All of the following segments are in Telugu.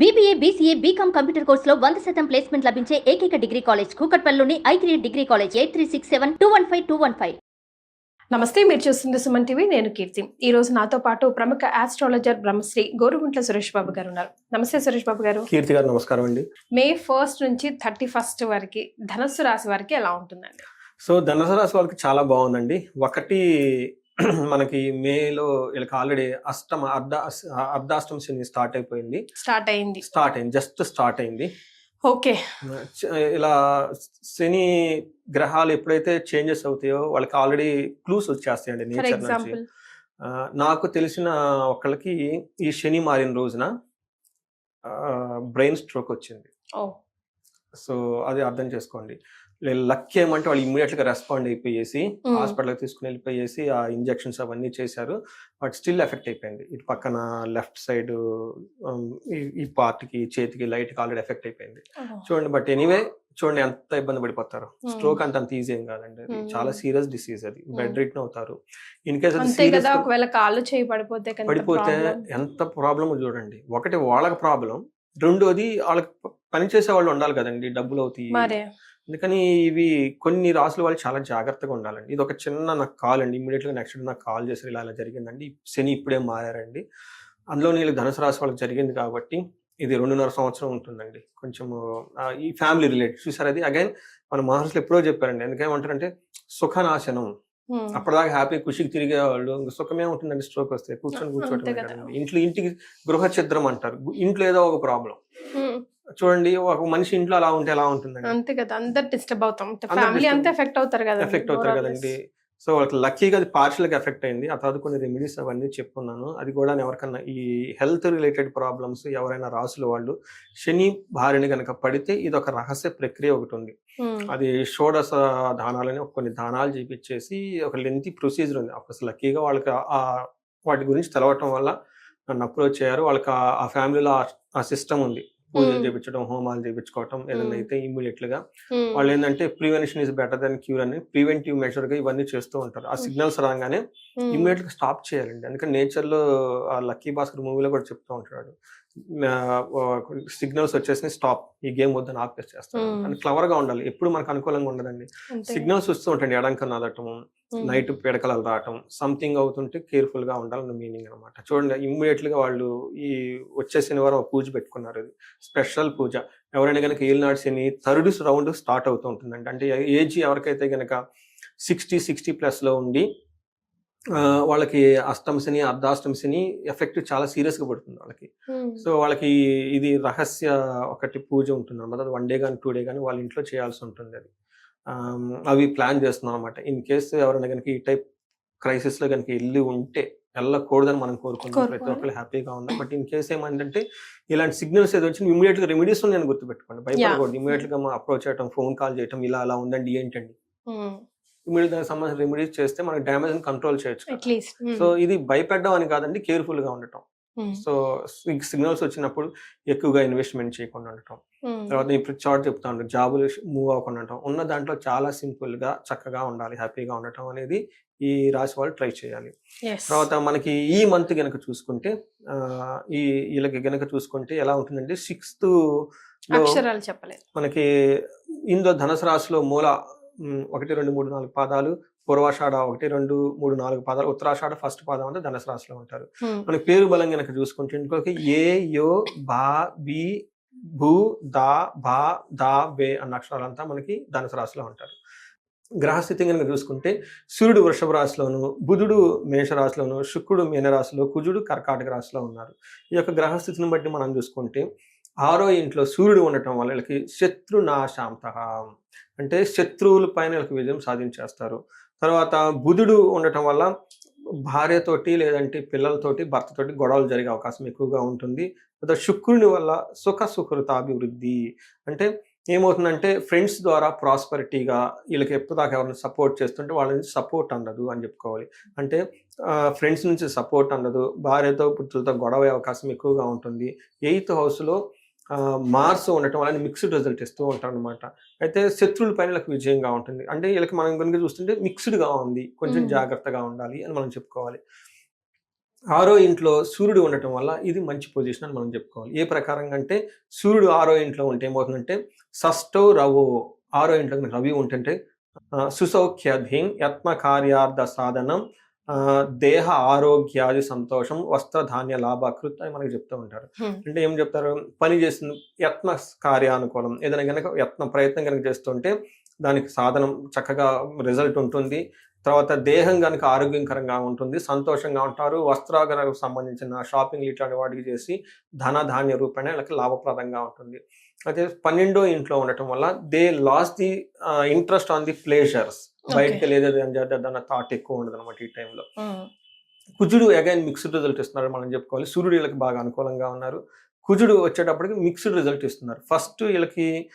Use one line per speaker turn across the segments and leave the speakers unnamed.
బీబీఏ బీసీఏ బీకామ్ కంప్యూటర్ కోర్సులో వంద శాతం ప్లేస్మెంట్ లభించే ఏకైక degree college కూకట్పల్లిలోని I three degree college eight three six seven two one five two one five
నమస్తే మీరు చూస్తుంది సుమన్ టీవీ నేను కీర్తి. ఈ రోజు నాతో పాటు ప్రముఖ ఆస్ట్రాలజర్ బ్రహ్మశ్రీ గోరుగుంట్ల సురేష్ బాబు గారు ఉన్నారు. నమస్తే సురేష్ బాబు గారు.
కీర్తి గారు నమస్కారం అండి.
మే ఫస్ట్ నుంచి థర్టీ ఫస్ట్ వరకు ధనస్సు రాశి వారికి ఎలా ఉంటుందండి?
సో ధనుసు రాశి వాళ్ళకి చాలా బాగుందండి. ఒకటి మనకి మేలో వీళ్ళకి ఆల్రెడీ అష్టమ అర్ధ అర్ధాష్టమ శని స్టార్ట్ అయిపోయింది.
స్టార్ట్ అయింది.
స్టార్ట్ అయింది జస్ట్ స్టార్ట్ అయింది.
ఓకే.
ఇలా శని గ్రహాలు ఎప్పుడైతే చేంజెస్ అవుతాయో వాళ్ళకి ఆల్రెడీ క్లూస్ వచ్చేస్తాయండి నేచర్ నుంచి. నాకు తెలిసిన ఒకళ్ళకి ఈ శని మారిన రోజున బ్రెయిన్ స్ట్రోక్ వచ్చింది. సో అది అర్థం చేసుకోండి. లక్ ఏమంటే వాళ్ళు ఇమ్మీడియట్గా రెస్పాండ్ అయిపోయేసి. హాస్పిటల్ తీసుకుని వెళ్ళిపోయేసి ఆ ఇంజెక్షన్స్ అవన్నీ చేశారు బట్ స్టిల్ ఎఫెక్ట్ అయిపోయింది ఇటు పక్కన లెఫ్ట్ సైడ్ ఈ part కి చేతికి లైట్కి ఆల్రెడీ ఎఫెక్ట్ అయిపోయింది చూడండి బట్ ఎనీవే చూడండి ఎంత ఇబ్బంది పడిపోతారు. స్ట్రోక్ అంత అంత ఈజీ ఏం కాదండి అది. చాలా సీరియస్ డిసీజ్ అది. బెడ్ రిటర్న్ అవుతారు ఇన్ కేస్
ఒకవేళ కాళ్ళు చేయి పడిపోతే
పడిపోతే. ఎంత ప్రాబ్లమ్ చూడండి ఒకటి వాళ్ళకి ప్రాబ్లం రెండోది వాళ్ళకి ప- పని చేసే వాళ్ళు ఉండాలి కదండి డబ్బులు అవుతాయి. అందుకని ఇవి కొన్ని రాసుల వాళ్ళు చాలా జాగ్రత్తగా ఉండాలండి. ఇది ఒక చిన్న నాకు కాల్ అండి. ఇమీడియట్గా నెక్స్ట్ నాకు కాల్ చేసి ఇలా ఇలా జరిగిందండి. శని ఇప్పుడే మారారండి. అందులో నీళ్ళు ధనుసు రాశి వాళ్ళకి జరిగింది కాబట్టి ఇది రెండున్నర సంవత్సరం ఉంటుందండి. కొంచెము ఆ, ఈ ఫ్యామిలీ రిలేటెడ్ చూసారు అది అగైన్ మన మహర్షులు ఎప్పుడో చెప్పారండి. ఎందుకేమంటారంటే సుఖనాశనం. అప్పటిదాకా హ్యాపీ ఖుషికి తిరిగే వాళ్ళు ఇంక సుఖమే ఉంటుందండి స్ట్రోక్ వస్తే. కూర్చొని కూర్చోవటం. ఇంట్లో ఇంటికి గృహ ఛిద్రం అంటారు. ఇంట్లో ఏదో ఒక ప్రాబ్లం. చూడండి ఒక మనిషి ఇంట్లో అలా ఉంటే ఎలా ఉంటుందండి?
అంతే కదా అందరు డిస్టర్బ్ అవుతాం. ఫ్యామిలీ అంతా ఎఫెక్ట్ అవుతారు కదా
ఎఫెక్ట్ అవుతారు కదండి. సో వాళ్ళకి లక్కీగా అది partial గా ఎఫెక్ట్ అయింది. ఆ తర్వాత కొన్ని రెమెడీస్ అవన్నీ చెప్పుకున్నాను. అది కూడా ఎవరికన్నా ఈ హెల్త్ రిలేటెడ్ ప్రాబ్లమ్స్ ఎవరైనా రాసుల వాళ్ళు శని భార్యని కనుక పడితే ఇది ఒక రహస్య ప్రక్రియ ఒకటి ఉంది. అది షోడశ దానాలని కొన్ని దానాలు చేపించేసి ఒక లెంతీ ప్రొసీజర్ ఉంది. అప్పుడు లక్కీగా వాళ్ళకి ఆ- వాటి గురించి తెలవటం వల్ల నన్ను అప్రోచ్ అయ్యారు. వాళ్ళకి ఆ- ఆ ఫ్యామిలీలో ఆ సిస్టమ్ ఉంది. పూజలు. చేపించడం హోమాలు చేపించుకోవటం ఏదైనా. అయితే ఇమ్మీడియట్గా వాళ్ళు ఏంటంటే prevention is better then cure అని ప్రివెంటివ్ మెజర్గా ఇవన్నీ చేస్తూ ఉంటారు. ఆ. సిగ్నల్స్ రాగానే ఇమ్మీడియట్గా స్టాప్ చేయాలండి. అందుకని నేచర్లో ఆ లక్కీ భాస్కర్ మూవీలో కూడా చెప్తూ ఉంటాడు. సిగ్నల్స్ వచ్చేసి స్టాప్. ఈ గేమ్ వద్దని ఆపేసేస్తాడు
Hmm.
అని క్లవర్గా ఉండాలి. ఎప్పుడు మనకు అనుకూలంగా ఉండదండి. సిగ్నల్స్ వస్తూ ఉంటాయండి. ఎడంకన్నా అదటం నైట్ పిడకలు రావటం సంథింగ్ అవుతుంటే కేర్ఫుల్గా ఉండాలన్న మీనింగ్ అనమాట చూడండి ఇమ్మీడియట్గా వాళ్ళు ఈ వచ్చే శనివారం ఒక పూజ పెట్టుకున్నారు ఇది. స్పెషల్ పూజ. ఎవరైనా కనుక ఏలినాడు శని థర్డ్ రౌండ్ స్టార్ట్ అవుతూ ఉంటుందండి. అంటే ఏజ్ ఎవరికైతే కనుక సిక్స్టీ సిక్స్టీ ప్లస్లో ఉండి వాళ్ళకి అష్టమ శని అర్ధాష్టమ శని ఎఫెక్ట్ చాలా సీరియస్గా పడుతుంది వాళ్ళకి. సో వాళ్ళకి ఇది రహస్య ఒకటి పూజ ఉంటుంది అనమాట వన్ డే కానీ టూ డే కానీ వాళ్ళ ఇంట్లో చేయాల్సి ఉంటుంది అది. అవి ప్లాన్ చేస్తున్నాం అనమాట ఇన్ కేసు ఎవరైనా కనుక ఈ టైప్ క్రైసిస్లో కనుక వెళ్ళి ఉంటే వెళ్ళకూడదని మనం కోరుకుంటాం ప్రతి. ఒక్కరు హ్యాపీగా ఉండాలి బట్ ఇన్ కేసు ఏమంటే ఇలాంటి సిగ్నల్స్ ఏదో వచ్చి ఇమీడియట్గా రెమెడీస్ నేను గుర్తుపెట్టుకోండి. భయపడకూడదు. ఇమీడియట్గా అప్రోచ్ చేయడం ఫోన్ కాల్ చేయటం ఇలా అలా ఉందండి ఏంటండి? ఇమీడియట్ దానికి సంబంధించిన రెమెడీస్ చేస్తే మనకి డ్యామేజ్ కంట్రోల్ చేయొచ్చు సో ఇది భయపెట్టడం అని కాదండి కేర్ఫుల్గా ఉండటం. సో సిగ్నల్స్ వచ్చినప్పుడు ఎక్కువగా ఇన్వెస్ట్మెంట్ చేయకుండా ఉండటం. తర్వాత ఇప్పుడు చార్ట్ చెప్తా ఉంటాను జాబులు మూవ్ అవ్వకుండా ఉండటం. ఉన్న దాంట్లో చాలా సింపుల్గా చక్కగా ఉండాలి హ్యాపీగా ఉండటం అనేది ఈ రాశి వాళ్ళు ట్రై చేయాలి. తర్వాత మనకి ఈ మంత్ గనక చూసుకుంటే ఈ వీళ్ళకి గనక చూసుకుంటే ఎలా ఉంటుందంటే సిక్స్త్
అక్షరాలు చెప్పలేదు.
మనకి ఇందులో ధనుసు రాశిలో మూల ఒకటి రెండు మూడు నాలుగు పాదాలు పూర్వాషాఢ ఒకటి రెండు మూడు నాలుగు పాదాలు ఉత్తరాషాఢ ఫస్ట్ పాదం అంటే ధనుసు రాశిలో ఉంటారు మనకి పేరు బలం గనక చూసుకుంటే ఇంకొక ఏ యో బా బి భూ దా భా దా వే అన్న అక్షరాలంతా మనకి ధనుసు రాశిలో ఉంటారు. గ్రహస్థితి కనుక చూసుకుంటే సూర్యుడు వృషభ రాశిలోను బుధుడు మేష రాశిలోను శుక్రుడు మీన రాశిలో కుజుడు కర్కాటక రాశిలో ఉన్నారు. ఈ యొక్క గ్రహస్థితిని బట్టి మనం చూసుకుంటే ఆరో ఇంట్లో సూర్యుడు ఉండటం వల్ల వీళ్ళకి శత్రునాశాంత. అంటే శత్రువుల పైన వీళ్ళకి విజయం సాధించేస్తారు. తర్వాత బుధుడు ఉండటం వల్ల భార్యతోటి లేదంటే పిల్లలతోటి భర్తతోటి గొడవలు జరిగే అవకాశం ఎక్కువగా ఉంటుంది. లేదా శుక్రుని వల్ల సుఖ సుకృతాభివృద్ధి అంటే ఏమవుతుందంటే ఫ్రెండ్స్ ద్వారా ప్రాస్పరిటీగా వీళ్ళకి చెప్తే దాకా ఎవరిని సపోర్ట్ చేస్తుంటే వాళ్ళ నుంచి సపోర్ట్ అందదు అని చెప్పుకోవాలి. అంటే ఫ్రెండ్స్ నుంచి సపోర్ట్ అందదు. భార్యతో పుత్రులతో గొడవ అయ్యే అవకాశం ఎక్కువగా ఉంటుంది. ఎయిత్ హౌస్లో మార్స్ ఉండటం వల్ల మిక్స్డ్ రిజల్ట్ ఇస్తూ ఉంటారు అనమాట అయితే శత్రువుల పైన వీళ్ళకి విజయంగా ఉంటుంది. అంటే వీళ్ళకి మనం కనుక చూస్తుంటే మిక్స్డ్గా ఉంది. కొంచెం. జాగ్రత్తగా ఉండాలి అని మనం చెప్పుకోవాలి. ఆరో ఇంట్లో సూర్యుడు ఉండటం వల్ల ఇది మంచి పొజిషన్ అని మనం చెప్పుకోవాలి. ఏ ప్రకారంగా అంటే సూర్యుడు ఆరో ఇంట్లో ఉంటే ఏమవుతుందంటే షష్టో రవో ఆరో ఇంట్లో రవి ఉంటుంటే సుసౌఖ్యధీం యత్న కార్యార్థ సాధనం దేహ ఆరోగ్యాది సంతోషం వస్త్రధాన్య లాభకృత్ అని మనకి చెప్తూ ఉంటారు. అంటే ఏం చెప్తారు? పని చేసిన యత్న కార్యానుకూలం. ఏదైనా కనుక యత్న ప్రయత్నం కనుక చేస్తుంటే దానికి సాధనం చక్కగా రిజల్ట్ ఉంటుంది. తర్వాత దేహం కనుక ఆరోగ్యకరంగా ఉంటుంది సంతోషంగా ఉంటారు. వస్త్రాలకు సంబంధించిన షాపింగ్ ఇట్లాంటి వాటికి చేసి ధన ధాన్య రూపేణ వీళ్ళకి లాభప్రదంగా ఉంటుంది. అయితే పన్నెండో ఇంట్లో ఉండటం వల్ల they lose the interest on the pleasures. బయటకి వెళ్ళేది అని చెప్పి దాని థాట్ ఎక్కువ ఉండదు అనమాట ఈ టైంలో కుజుడు అగైన్ మిక్స్డ్ రిజల్ట్ ఇస్తున్నారు మనం చెప్పుకోవాలి. సూర్యుడు వీళ్ళకి బాగా అనుకూలంగా ఉన్నారు. కుజుడు వచ్చేటప్పటికి మిక్స్డ్ రిజల్ట్ ఇస్తున్నారు. ఫస్ట్ వీళ్ళకి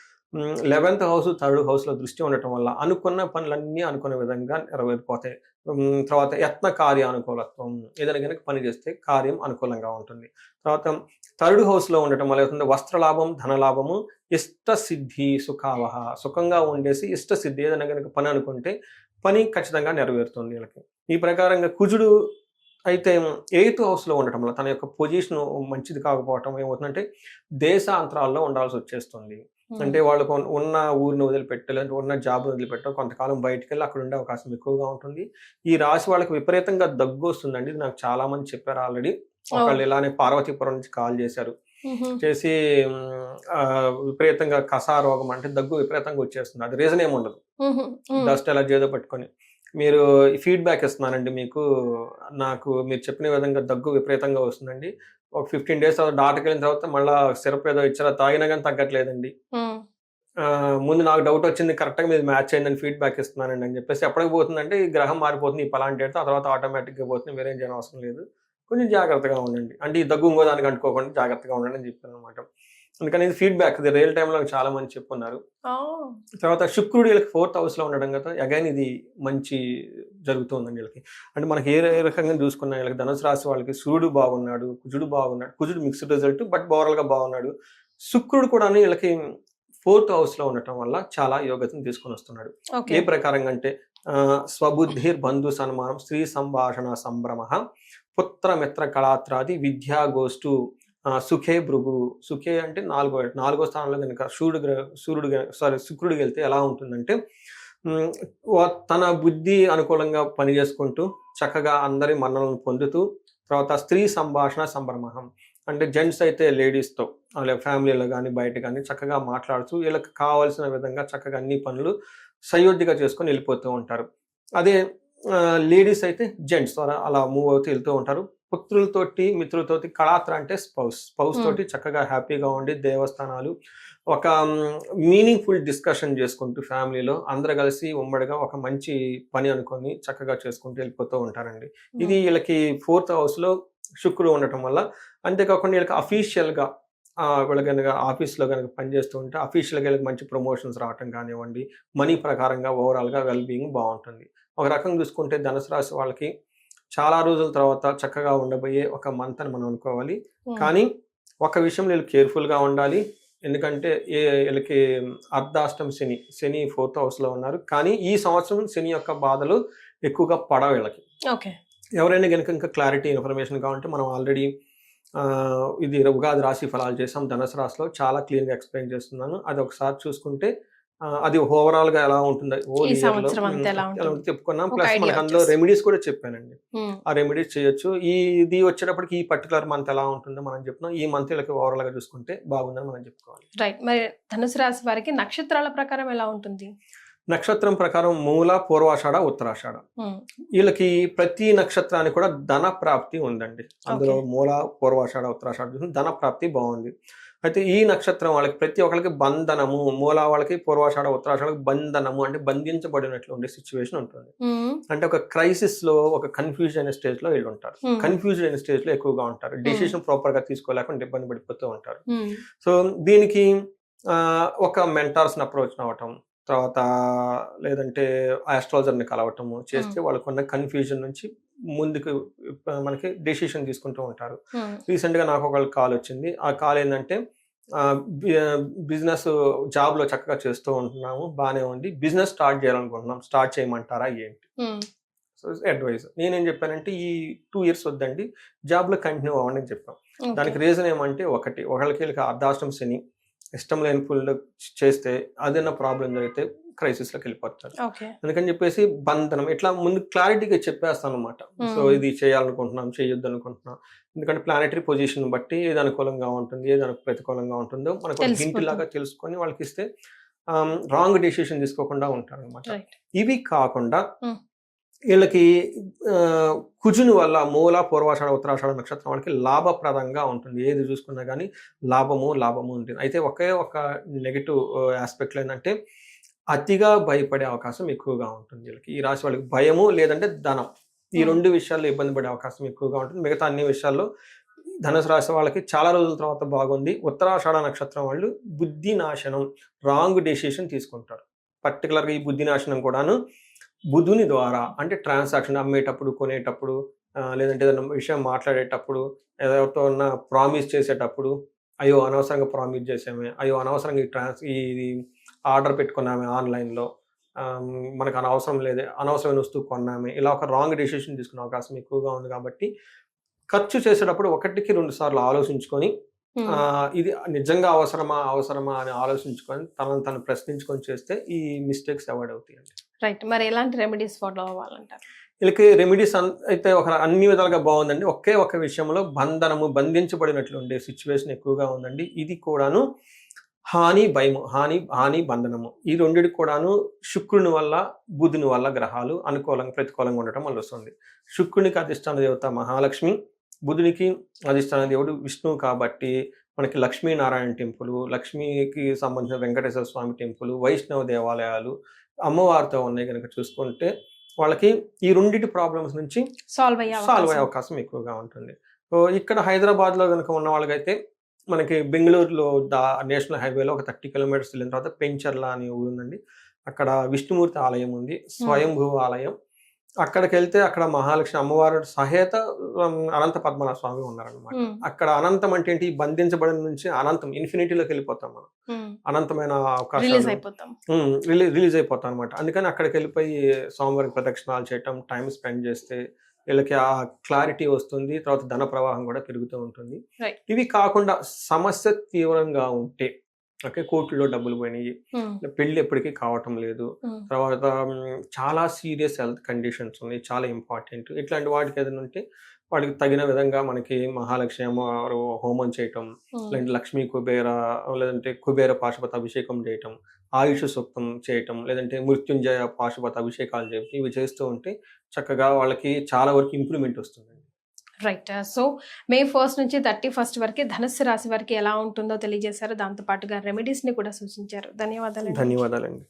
లెవెన్త్ హౌస్ థర్డ్ హౌస్లో దృష్టి ఉండటం వల్ల అనుకున్న పనులన్నీ అనుకున్న విధంగా నెరవేరిపోతాయి. తర్వాత యత్న కార్య అనుకూలత్వం. ఏదైనా కనుక పని చేస్తే కార్యం అనుకూలంగా ఉంటుంది. తర్వాత థర్డ్ హౌస్లో ఉండటం వల్ల అవుతుంది వస్త్రలాభం ధనలాభము ఇష్ట సిద్ధి సుఖావహ సుఖంగా ఉండేసి ఇష్ట సిద్ధి ఏదైనా కనుక పని అనుకుంటే పని ఖచ్చితంగా నెరవేరుతుంది వీళ్ళకి. ఈ ప్రకారంగా కుజుడు అయితే ఎయిత్ హౌస్లో ఉండటం వల్ల తన యొక్క పొజిషన్ మంచిది కాకపోవటం ఏమవుతుందంటే దేశాంతరాల్లో ఉండాల్సి వచ్చేస్తుంది. అంటే వాళ్ళకు ఉన్న- ఊరిని వదిలిపెట్టి లేదంటే ఉన్న జాబ్ వదిలిపెట్టో కొంతకాలం బయటికి వెళ్ళి అక్కడ ఉండే అవకాశం ఎక్కువగా ఉంటుంది. ఈ రాశి వాళ్ళకి విపరీతంగా దగ్గు వస్తుందండి ఇది నాకు చాలా మంది చెప్పారు ఆల్రెడీ. ఒకళ్ళు ఇలానే పార్వతీపురం నుంచి కాల్ చేశారు. చేసి విపరీతంగా కసా రోగం అంటే దగ్గు విపరీతంగా వచ్చేస్తుంది. అది రీజన్ ఏమి ఉండదు. డస్ట్ ఎలా ఏదో పట్టుకొని. మీరు ఫీడ్బ్యాక్ ఇస్తున్నానండి మీకు. నాకు మీరు చెప్పిన విధంగా దగ్గు విపరీతంగా వస్తుందండి. ఒక ఫిఫ్టీన్ డేస్ తర్వాత డాక్టర్కి వెళ్ళిన తర్వాత మళ్ళీ సిరప్ ఏదో ఇచ్చారా తాగినా కానీ తగ్గట్లేదండి. ముందు నాకు డౌట్ వచ్చింది కరెక్ట్గా మీరు మ్యాచ్ అయిందని ఫీడ్బ్యాక్ ఇస్తున్నానండి అని చెప్పేసి. ఎప్పటికి పోతుందంటే ఈ గ్రహం మారిపోతుంది ఈ పలాంటి ఆ తర్వాత ఆటోమేటిక్గా పోతుంది వేరేం చేయడం అవసరం లేదు. కొంచెం జాగ్రత్తగా ఉండండి. అంటే ఈ దగ్గు ఇంకో దానికి అంటుకోకుండా జాగ్రత్తగా ఉండండి అని చెప్పాను అనమాట అందుకని ఇది ఫీడ్బ్యాక్ ఇది రియల్ టైంలో చాలా మంది చెప్పున్నారు. తర్వాత శుక్రుడు వీళ్ళకి ఫోర్త్ హౌస్లో ఉండడం కదా అగైన్ ఇది మంచి జరుగుతుందండి వీళ్ళకి. అంటే మనకి ఏ ఏ రకంగా చూసుకున్నా వీళ్ళకి ధనుసు రాశి వాళ్ళకి సూర్యుడు బాగున్నాడు కుజుడు బాగున్నాడు కుజుడు మిక్స్డ్ రిజల్ట్ బట్ ఓవరాల్గా బాగున్నాడు. శుక్రుడు కూడా వీళ్ళకి ఫోర్త్ హౌస్లో ఉండటం వల్ల చాలా యోగ్యతను తీసుకొని వస్తున్నాడు. ఏ ప్రకారంగా అంటే స్వబుద్ధిర్ బంధు సన్మానం స్త్రీ సంభాషణ సంభ్రమ పుత్ర మిత్ర కళాత్రాది విద్యా గోష్ఠు సుఖే భృగు. సుఖే అంటే నాలుగో నాలుగో స్థానంలో కనుక సూర్యుడు సూర్యుడు సారీ శుక్రుడికి వెళ్తే ఎలా ఉంటుందంటే తన బుద్ధి అనుకూలంగా పని చేసుకుంటూ చక్కగా అందరి మన్నలను పొందుతూ తర్వాత స్త్రీ సంభాషణ సంభ్రమహం. అంటే జెంట్స్ అయితే లేడీస్తో వాళ్ళ ఫ్యామిలీలో కానీ బయట కానీ చక్కగా మాట్లాడుతూ వీళ్ళకి కావాల్సిన విధంగా చక్కగా అన్ని పనులు సయోధ్యగా చేసుకొని వెళ్ళిపోతూ ఉంటారు. అదే లేడీస్ అయితే జెంట్స్ ద్వారా అలా మూవ్ అవుతూ వెళ్తూ ఉంటారు. పుత్రులతోటి మిత్రులతోటి కళాత్ర అంటే స్పౌస్ స్పౌస్ తోటి చక్కగా హ్యాపీగా ఉండి దేవస్థానాలు ఒక మీనింగ్ఫుల్ డిస్కషన్ చేసుకుంటూ ఫ్యామిలీలో అందరు కలిసి ఉమ్మడిగా ఒక మంచి పని అనుకొని చక్కగా చేసుకుంటూ వెళ్ళిపోతూ ఉంటారండి. ఇది వీళ్ళకి ఫోర్త్ హౌస్లో శుక్రుడు ఉండటం వల్ల అంతేకాకుండా వీళ్ళకి అఫీషియల్గా ఆ, వీళ్ళ కనుక ఆఫీస్లో కనుక పనిచేస్తూ ఉంటే అఫీషియల్గా వీళ్ళకి మంచి ప్రమోషన్స్ రావటం కానివ్వండి మనీ ప్రకారంగా ఓవరాల్గా వెల్ బీయింగ్ బాగుంటుంది. ఒక రకంగా చూసుకుంటే ధనుసు రాశి వాళ్ళకి చాలా రోజుల తర్వాత చక్కగా ఉండబోయే ఒక మంత్ అని మనం అనుకోవాలి. కానీ ఒక విషయం వీళ్ళు కేర్ఫుల్గా ఉండాలి. ఎందుకంటే ఏ వీళ్ళకి అర్ధాష్టం శని శని ఫోర్త్ హౌస్లో ఉన్నారు. కానీ ఈ సంవత్సరం శని యొక్క బాధలు ఎక్కువగా పడవ వీళ్ళకి.
ఓకే
ఎవరైనా కనుక ఇంకా క్లారిటీ ఇన్ఫర్మేషన్ కావాలంటే మనం ఆల్రెడీ ఇది ఉగాది రాశి ఫలాలు చేసాం. ధనుసు రాశిలో చాలా క్లియర్గా ఎక్స్ప్లెయిన్ చేస్తున్నాను. అది ఒకసారి చూసుకుంటే అది ఓవరాల్గా ఎలా ఉంటుంది? చెప్పుకున్నాం. ప్లస్ మనకి అందులో. రెమెడీస్ కూడా చెప్పానండి. ఆ రెమెడీస్ చేయొచ్చు. ఈ ఇది వచ్చేటప్పటికి ఈ పర్టికులర్ మంత్ ఎలా ఉంటుందో మనం చెప్తున్నాం. ఈ మంత్ వీళ్ళకి ఓవరాల్గా చూసుకుంటే బాగుందని మనం చెప్పుకోవాలి.
రైట్ మరి ధనుసు రాశి వారికి నక్షత్రాల ప్రకారం ఎలా ఉంటుంది?
నక్షత్రం ప్రకారం మూల పూర్వాషాఢ ఉత్తరాషాఢ. వీళ్ళకి ప్రతి నక్షత్రానికి కూడా ధన ప్రాప్తి ఉందండి. అందులో. మూల పూర్వాషాఢ ఉత్తరాషాఢ ధన ప్రాప్తి బాగుంది. అయితే ఈ నక్షత్రం వాళ్ళకి ప్రతి ఒక్కరికి బంధనము మూల వాళ్ళకి పూర్వాషాఢ ఉత్తరాషాఢకి బంధనము అంటే బంధించబడినట్లు ఉండే సిచ్యువేషన్ ఉంటుంది. అంటే ఒక క్రైసిస్లో ఒక కన్ఫ్యూజన్ అయిన స్టేజ్లో వీళ్ళు ఉంటారు.
Hmm.
కన్ఫ్యూజ్ అయిన స్టేజ్లో ఎక్కువగా ఉంటారు. డెసిషన్ ప్రాపర్గా తీసుకోలేకుండా ఇబ్బంది పడిపోతూ ఉంటారు. సో దీనికి ఒక మెంటార్స్ని అప్రోచ్ అవ్వటం తర్వాత లేదంటే ఆస్ట్రాలజర్ని కలవటము చేస్తే వాళ్ళకున్న కన్ఫ్యూజన్ నుంచి ముందుకు మనకి డెసిషన్ తీసుకుంటూ ఉంటారు. రీసెంట్గా నాకు ఒక కాల్ వచ్చింది. ఆ కాల్ ఏంటంటే బిజినెస్ జాబ్లో చక్కగా చేస్తూ ఉంటున్నాము బాగానే ఉంది. బిజినెస్ స్టార్ట్ చేయాలనుకుంటున్నాం. స్టార్ట్ చేయమంటారా ఏంటి?
Um,
advice. నేనేం చెప్పానంటే ఈ టూ ఇయర్స్ వద్దండి జాబ్లో కంటిన్యూ అవ్వండి అని చెప్పాం. దానికి రీజన్ ఏమంటే ఒకటి ఒకళ్ళకి అర్ధాష్టం శని ఇష్టం లేని పుల్లు చేస్తే అదైనా ప్రాబ్లం జరిగితే క్రైసిస్లోకి వెళ్ళిపోతారు అందుకని చెప్పేసి బంధనం ఇట్లా ముందు క్లారిటీగా చెప్పేస్తాను అనమాట సో. ఇది చేయాలనుకుంటున్నాం చేయొద్దు అనుకుంటున్నాం ఎందుకంటే ప్లానటరీ పొజిషన్ బట్టి ఏది అనుకూలంగా ఉంటుంది ఏది ప్రతికూలంగా ఉంటుందో మనకు హింట్. లాగా తెలుసుకొని వాళ్ళకి ఇస్తే రాంగ్ డెసిషన్ తీసుకోకుండా ఉంటారు అనమాట ఇవి కాకుండా. వీళ్ళకి కుజుని వల్ల మూల పూర్వాషాఢ ఉత్తరాషాఢ నక్షత్రం వాళ్ళకి లాభప్రదంగా ఉంటుంది. ఏది చూసుకున్నా కానీ లాభము లాభము ఉంటుంది అయితే ఒకే ఒక నెగిటివ్ ఆస్పెక్ట్లో ఏంటంటే అతిగా భయపడే అవకాశం ఎక్కువగా ఉంటుంది వీళ్ళకి. ఈ రాశి వాళ్ళకి భయము లేదంటే ధనం. ఈ. రెండు విషయాల్లో ఇబ్బంది పడే అవకాశం ఎక్కువగా ఉంటుంది. మిగతా అన్ని విషయాల్లో ధనుసు రాశి వాళ్ళకి చాలా రోజుల తర్వాత బాగుంది. ఉత్తరాషాఢ నక్షత్రం వాళ్ళు బుద్ధి నాశనం రాంగ్ డెసిషన్ తీసుకుంటారు. పర్టికులర్గా ఈ బుద్ధి నాశనం కూడాను బుధుని ద్వారా అంటే ట్రాన్సాక్షన్ అమ్మేటప్పుడు కొనేటప్పుడు లేదంటే ఏదైనా విషయం మాట్లాడేటప్పుడు ఎవరితో ఉన్న ప్రామిస్ చేసేటప్పుడు అయ్యో అనవసరంగా ప్రామిస్ చేసామే అయ్యో అనవసరంగా ఈ ట్రాన్స్ ఈ ఆర్డర్ పెట్టుకున్నామే ఆన్లైన్లో. మనకు అనవసరం లేదే అనవసరమైన వస్తువు కొన్నామే. ఇలా ఒక రాంగ్ డెసిషన్ తీసుకునే అవకాశం ఎక్కువగా ఉంది కాబట్టి ఖర్చు చేసేటప్పుడు ఒకటికి రెండు సార్లు ఆలోచించుకొని ఇది నిజంగా అవసరమా అవసరమా అని ఆలోచించుకొని తనను తను ప్రశ్నించుకొని చేస్తే ఈ మిస్టేక్స్ అవాయిడ్ అవుతాయండి
రైట్. మరి ఎలాంటి రెమెడీస్ ఫాలో అవ్వాలంటారు?
వీళ్ళకి రెమెడీస్ అయితే ఒక అన్ని విధాలుగా బాగుందండి. ఒకే ఒక విషయంలో బంధనము బంధించబడినట్లు ఉండే సిచ్యువేషన్ ఎక్కువగా ఉందండి. ఇది కూడాను హాని భయము హాని హాని బంధనము. ఈ రెండిటి కూడాను శుక్రుని వల్ల బుధుని వల్ల గ్రహాలు అనుకూలంగా ప్రతికూలంగా ఉండటం వల్ల వస్తుంది. శుక్రునికి అధిష్టాన దేవత మహాలక్ష్మి బుధునికి అధిష్టాన దేవుడు విష్ణువు కాబట్టి మనకి లక్ష్మీనారాయణ టెంపుల్ లక్ష్మికి సంబంధించిన వెంకటేశ్వర స్వామి టెంపుల్ వైష్ణవ దేవాలయాలు అమ్మవారితో ఉన్నాయి కనుక చూసుకుంటే వాళ్ళకి ఈ రెండింటి ప్రాబ్లమ్స్ నుంచి
సాల్వ్ అయ్యే
సాల్వ్ అయ్యే
అవకాశం.
ఎక్కువగా ఉంటుంది. సో ఇక్కడ హైదరాబాద్లో కనుక ఉన్న వాళ్ళకైతే మనకి బెంగళూరులో దా నేషనల్ హైవేలో ఒక థర్టీ కిలోమీటర్స్ వెళ్ళిన తర్వాత పెంచర్ల అనే ఊరు ఉందండి. అక్కడ విష్ణుమూర్తి ఆలయం ఉంది స్వయంభూ ఆలయం. అక్కడికి వెళ్తే అక్కడ మహాలక్ష్మి అమ్మవారు సహేత అనంత పద్మనాభ స్వామి ఉన్నారనమాట. అక్కడ అనంతం అంటే ఏంటి? బంధించబడిన నుంచి అనంతం ఇన్ఫినిటీలోకి వెళ్ళిపోతాం మనం. అనంతమైన
రిలీజ్
అవకాశాలు
అయిపోతాం
రిలీజ్ రిలీజ్ అయిపోతాం అనమాట అందుకని అక్కడికి వెళ్ళిపోయి స్వామివారికి ప్రదక్షిణాలు చేయటం టైం స్పెండ్ చేస్తే వీళ్ళకి ఆ క్లారిటీ వస్తుంది తర్వాత ధన ప్రవాహం కూడా పెరుగుతూ ఉంటుంది. ఇవి కాకుండా సమస్య తీవ్రంగా ఉంటే ఓకే కోర్టులో డబ్బులు పోయినాయి
Hmm.
పెళ్ళి ఎప్పటికీ కావటం లేదు
Hmm.
తర్వాత చాలా సీరియస్ హెల్త్ కండిషన్స్ ఉన్నాయి చాలా ఇంపార్టెంట్ ఇట్లాంటి వాటికి ఏదైనా ఉంటే వాటికి తగిన విధంగా మనకి మహాలక్ష్మి అమ్మవారు హోమం చేయటం
Hmm.
లేదంటే లక్ష్మీ కుబేర లేదంటే కుబేర పాశుపత అభిషేకం చేయటం ఆయుష్ సూక్తం చేయటం లేదంటే మృత్యుంజయ పాశుపత అభిషేకాలు చేయటం ఇవి చేస్తూ ఉంటే చక్కగా వాళ్ళకి చాలా వరకు ఇంప్రూవ్మెంట్ వస్తుందండి.
రైట్. సో మే ఫస్ట్ నుంచి థర్టీ ఫస్ట్ వరకు ధనుస్సు రాశి వారికి ఎలా ఉంటుందో తెలియజేశారు. దాంతో పాటుగా రెమెడీస్ని కూడా సూచించారు. ధన్యవాదాలు
ధన్యవాదాలండి.